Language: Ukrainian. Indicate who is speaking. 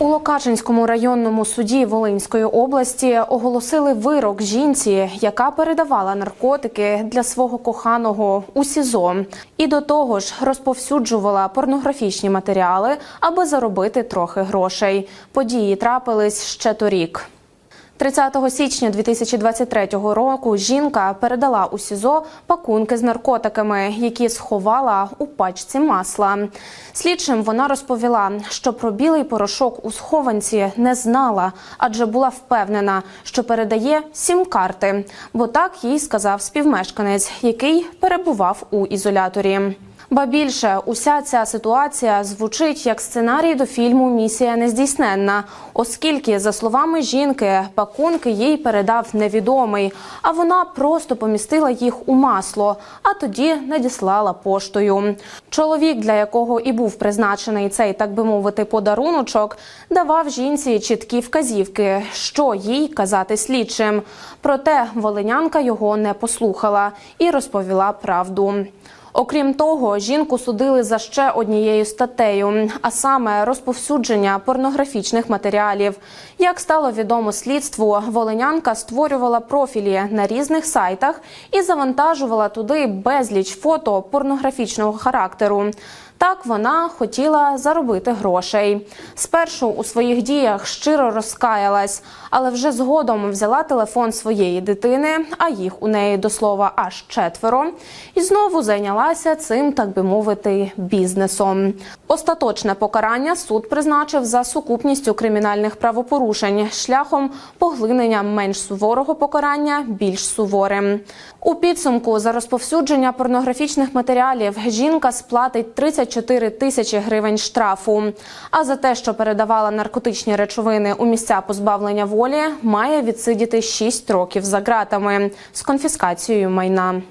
Speaker 1: У Локачинському районному суді Волинської області оголосили вирок жінці, яка передавала наркотики для свого коханого у СІЗО, і до того ж розповсюджувала порнографічні матеріали, аби заробити трохи грошей. Події трапились ще торік. 30 січня 2023 року жінка передала у СІЗО пакунки з наркотиками, які сховала у пачці масла. Слідчим вона розповіла, що про білий порошок у схованці не знала, адже була впевнена, що передає сім-карти, бо так їй сказав співмешканець, який перебував у ізоляторі. Ба більше, уся ця ситуація звучить як сценарій до фільму Місія нездійсненна, оскільки, за словами жінки, пакунки їй передав невідомий, а вона просто помістила їх у масло, а тоді надіслала поштою. Чоловік, для якого і був призначений цей, так би мовити, подаруночок, давав жінці чіткі вказівки, що їй казати слідчим. Проте волинянка його не послухала і розповіла правду. Окрім того, жінку судили за ще однією статтею, а саме розповсюдження порнографічних матеріалів. Як стало відомо слідству, волинянка створювала профілі на різних сайтах і завантажувала туди безліч фото порнографічного характеру. Так вона хотіла заробити грошей. Спершу у своїх діях щиро розкаялась, але вже згодом взяла телефон своєї дитини, а їх у неї до слова аж четверо, і знову зайнялася цим, так би мовити, бізнесом. Остаточне покарання суд призначив за сукупністю кримінальних правопорушень шляхом поглинення менш суворого покарання більш суворим. У підсумку за розповсюдження порнографічних матеріалів жінка сплатить 34 тисячі гривень штрафу. А за те, що передавала наркотичні речовини у місця позбавлення волі, має відсидіти 6 років за ґратами з конфіскацією майна.